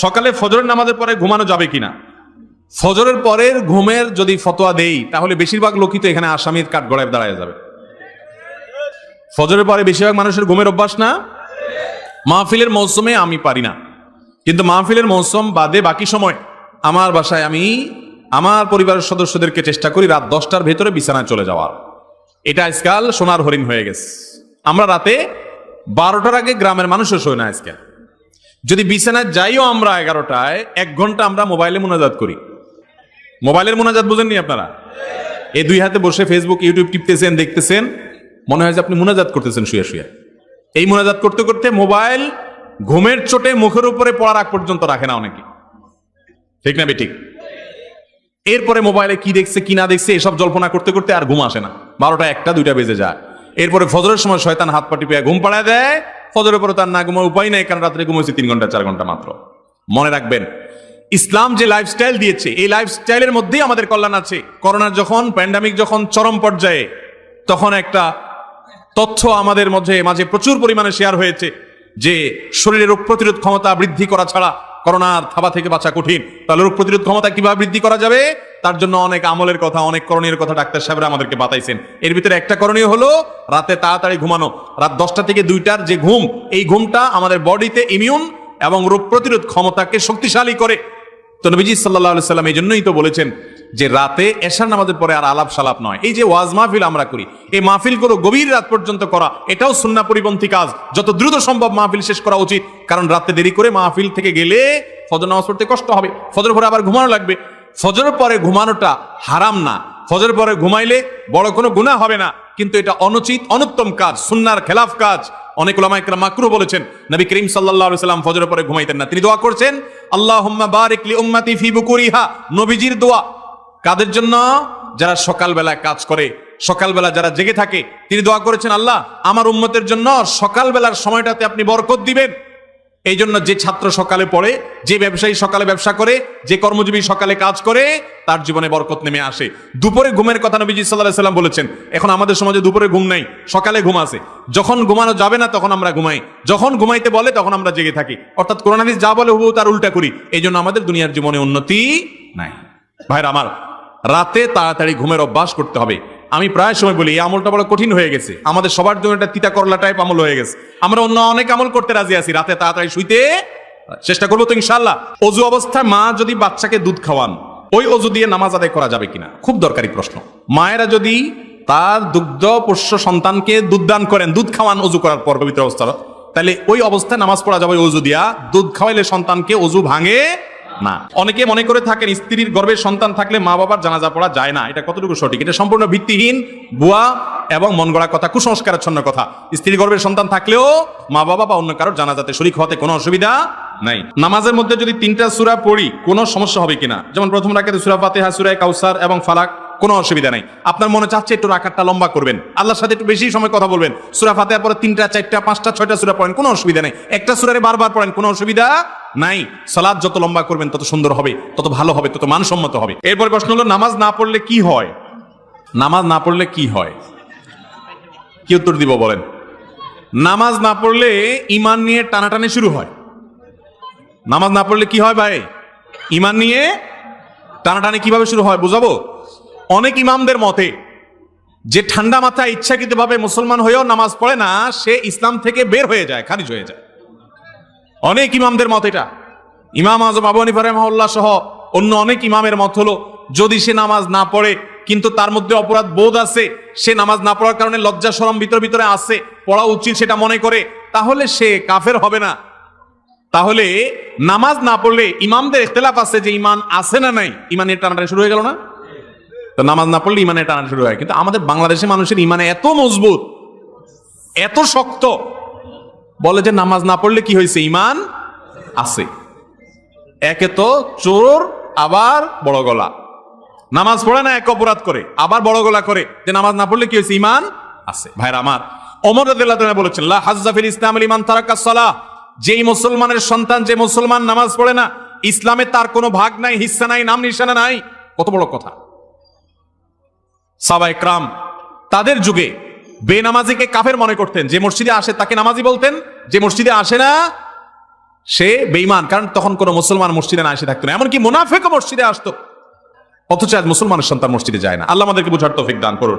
সকালে ফজরের নামাজের পরে ঘুমানো যাবে কিনা? ফজরের পরের ঘুমের যদি ফতোয়া দেই, তাহলে বেশিরভাগ লোকই তো এখানে আসামির কাঠ গড়ায় দাঁড়ায় যাবে। ফজরের পরে বেশিরভাগ মানুষের ঘুমের অভ্যাস না? মাহফিলের মৌসুমে আমি পারি না। কিন্তু মাহফিলের মৌসুম বাদে বাকি সময় আমার বাসায় আমি আমার পরিবারের সদস্যদেরকে চেষ্টা করি রাত দশটার ভেতরে বিছানায় চলে যাওয়ার। এটা আজকাল সোনার হরিণ হয়ে গেছে। আমরা রাতে বারোটার আগে গ্রামের মানুষও শোয় না আজকাল যদি বিছানায় যাইও আমরা এগারোটায়, এক ঘণ্টা আমরা মোবাইলে মোনাজাত করি। মোবাইলের মোনাজাত বোঝেননি আপনারা? এই দুই হাতে বসে ফেসবুক ইউটিউব টিপতেছেন, দেখতেছেন, মনে হয় যে আপনি মোনাজাত করতেছেন শুয়ে শুয়ে। এই মোনাজাত করতে করতে মোবাইল ঘুমের চোটে মুখের উপরে পড়ার আগ পর্যন্ত রাখে না অনেকে। ঠিক না ঠিক এরপরে মোবাইলে কি দেখছে, কি না দেখছে, এসব জল্পনা করতে করতে আর ঘুম আসে না। বারোটা একটা, দুইটা বেজে যায়। এরপরে ফজরের সময় শয়তান হাত পাটি পেয়ে ঘুম পাড়ায় দেয়। ফজরের পরে তার না ঘুমার উপায় নেই, কারণ রাত্রে ঘুমাইছে তিন ঘণ্টা, চার ঘণ্টা মাত্র। মনে রাখবেন, ইসলাম যে লাইফস্টাইল দিয়েছে, এই লাইফস্টাইলের মধ্যেই আমাদের কল্যাণ আছে। করোনার যখন প্যান্ডামিক যখন চরম পর্যায়ে, তখন একটা তথ্য আমাদের মধ্যে, মাঝে প্রচুর পরিমাণে শেয়ার হয়েছে যে, শরীরে রোগ প্রতিরোধ ক্ষমতা বৃদ্ধি করা ছাড়া করোনার থাবা থেকে বাঁচা কঠিন। তাহলে রোগ প্রতিরোধ ক্ষমতা কীভাবে বৃদ্ধি করা যাবে? তার জন্য অনেক আমলের কথা, অনেক করণীয় কথা ডাক্তার সাহেবরা আমাদেরকে বাতাইছেন। এর ভিতরে একটা করণীয় হলো, রাতে তাড়াতাড়ি ঘুমানো। রাত দশটা থেকে দুইটার যে ঘুম, এই ঘুমটা আমাদের বডিতে ইমিউন এবং রোগ প্রতিরোধ ক্ষমতাকে শক্তিশালী করে। তো নবীজি সাল্লাহ সাল্লাম এই জন্যই তো বলেছেন যে রাতে এশার নামাজের পরে আর আলাপ সালাপ নয়। এই যে ওয়াজ মাহফিল আমরা করি, এই মাহফিলগুলো গভীর রাত পর্যন্ত করা, এটাও সুন্না পরিপন্থী কাজ। যত দ্রুত সম্ভব মাহফিল শেষ করা উচিত, কারণ রাতে দেরি করে মাহফিল থেকে গেলে ফজর নামাজ পড়তে কষ্ট হবে, ফজর পরে আবার ঘুমানো লাগবে। ফজরের পরে ঘুমানোটা হারাম না। ফজর পরে ঘুমাইলে বড় কোনো গুনাহ হবে না, কিন্তু এটা অনুচিত, অনুত্তম কাজ, সুন্নার খেলাফ কাজ। অনেক ওলামা একরাম মাকরু বলেছেন, নবী করিম আলাইহি সাল্লাম ফজরের পরে ঘুমাইতেন না। তিনি দোয়া করছেন, আল্লাহুম্মা বারিক লি উম্মতি ফি বুকুরিহা। নবীজির দোয়া। কাদের জন্য? যারা সকালবেলা কাজ করে, সকালবেলা যারা জেগে থাকে, তিনি দোয়া করেছেন, আল্লাহ, আমার উম্মতের জন্য সকালবেলার সময়টাতে আপনি বরকত দিবেন। এই জন্য যে ছাত্র সকালে পড়ে, যে ব্যবসায়ী সকালে ব্যবসা করে, যে কর্মজীবী সকালে কাজ করে, তার জীবনে বরকত নেমে আসে। দুপুরে ঘুমের কথা নবীজি সাল্লাহ সাল্লাম বলেছেন, এখন আমাদের সমাজে দুপুরে ঘুম নাই, সকালে ঘুম আছে যখন ঘুমানো যাবে না, তখন আমরা ঘুমাই। যখন ঘুমাইতে বলে, তখন আমরা জেগে থাকি। অর্থাৎ কোরআন হাদিস যা বলে, হুবহু তার উল্টা করি। এই জন্য আমাদের দুনিয়ার জীবনে উন্নতি নাই। ভাইরা আমার, রাতে তাড়াতাড়ি ঘুমের অভ্যাস করতে হবে। আমি প্রায় সময় বলি, এই আমলটা বড় কঠিন হয়ে গেছে। আমাদের সবার জন্য একটা তিতা করলা টাইপ আমল হয়ে গেছে। আমরা অন্য অনেক আমল করতে রাজি আছি, রাতে তাড়াতাড়ি শুইতে চেষ্টা করব তো ইনশাল্লাহ অজু অবস্থায় মা যদি বাচ্চাকে দুধ খাওয়ান, ওই অজু দিয়ে নামাজ আদায় করা যাবে কিনা? খুব দরকারি প্রশ্ন। মায়েরা যদি তার দুগ্ধ পোষ্য সন্তানকে দুধ দান করেন, দুধ খাওয়ান অজু করার পর পবিত্র অবস্থা তাহলে ওই অবস্থায় নামাজ পড়া যাবে অজু দিয়া। দুধ খাওয়াইলে সন্তানকে অজু ভাঙে না। অনেকে মনে করে থাকেন স্ত্রীর গর্ভের সন্তান থাকলে মা বাবার জানাজা পড়া যায় না। এটা কতটুকু সঠিক? এটা সম্পূর্ণ ভিত্তিহীন বুয়া এবং মন গড়া কথা, কুসংস্কারাচ্ছন্ন কথা। স্ত্রীর গর্ভের সন্তান থাকলেও মা বাবা বা অন্য কারোর জানাজাতে শরিক হতে কোনো অসুবিধা নাই। নামাজের মধ্যে যদি তিনটা সুরা পড়ি, কোনো সমস্যা হবে কিনা? যেমন প্রথম রাখাতে সুরা ফাতেহা, সুরায় কাউসার এবং ফালাক কোনো অসুবিধা নাই। আপনার মনে চাচ্ছে একটু রাখারটা লম্বা করবেন। আল্লাহর সাথে একটু বেশি সময় কথা বলবেন। সুরা ফাতেহার পরে তিনটা, চারটা, পাঁচটা, ছয়টা সুরা পড়েন, কোনো অসুবিধা নেই। একটা সুরারে বারবার পড়েন, কোনো অসুবিধা নাই। সালাদ যত লম্বা করবেন, তত সুন্দর হবে, তত ভালো হবে, তত মানসম্মত হবে। এরপর প্রশ্ন হলো, নামাজ না পড়লে কি হয়? নামাজ না পড়লে কি হয়? কি উত্তর দিব বলেন? নামাজ না পড়লে ইমান নিয়ে টানাটানি শুরু হয়। নামাজ না পড়লে কি হয় ভাই? ইমান নিয়ে টানাটানি কীভাবে শুরু হয়, বুঝাবো? অনেক ইমামদের মতে, যে ঠান্ডা মাথায় ইচ্ছাকৃতভাবে মুসলমান হয়েও নামাজ পড়ে না, সে ইসলাম থেকে বের হয়ে যায়, খারিজ হয়ে যায়। অনেক ইমামদের মত এটা। ইমাম আজম আবু হানিফা রহমাউল্লাহ সহ অন্য অনেক ইমামের মত হলো, যদি সে নামাজ না পড়ে, কিন্তু তার মধ্যে অপরাধ বোধ আছে, সে নামাজ না পড়ার কারণে লজ্জা সরম ভিতর ভিতরে আছে, পড়া উচিত সেটা মনে করে, তাহলে সে কাফের হবে না। তাহলে নামাজ না পড়লে ইমামদের ইখতলাফ আছে যে ইমান আছে না নাই ইমানের টানাটা শুরু হয়ে গেল না? নামাজ না পড়লে ইমানের টানা শুরু হয়। কিন্তু আমাদের বাংলাদেশের মানুষের ইমানে এত মজবুত, এত শক্ত, বলে যে নামাজ না পড়লে কি হয়েছে? ইমান আছে। একে তো চোর, আবার বড় গলা। নামাজ পড়ে না, এক অপরাধ করে, আবার বড় গলা করে। যে নামাজ না পড়লে কি হয়েছে? ইমান আছে। ভাইরা আমার অমর বলেছেন, লা হাজ্জাফিল ইসলাম লিমান তারাকা সালাহ। যেই মুসলমানের সন্তান, যে মুসলমান নামাজ পড়ে না, ইসলামে তার কোনো ভাগ নাই, হিস্সা নাই নাম নিশানা নাই। কত বড় কথা। সাবা একরাম, তাদের যুগে বেনামাজিকে কাফের মনে করতেন। যে মসজিদে আসে তাকে নামাজি বলতেন, যে মসজিদে আসে না, সে বেইমান কারণ তখন কোনো মুসলমান মসজিদে না এসে থাকতো না। এমনকি মুনাফেকও মসজিদে আসতো, অথচ আজ মুসলমানের সন্তান মসজিদে যায় না। আল্লাহ আমাদেরকে বুঝার তৌফিক দান করুন।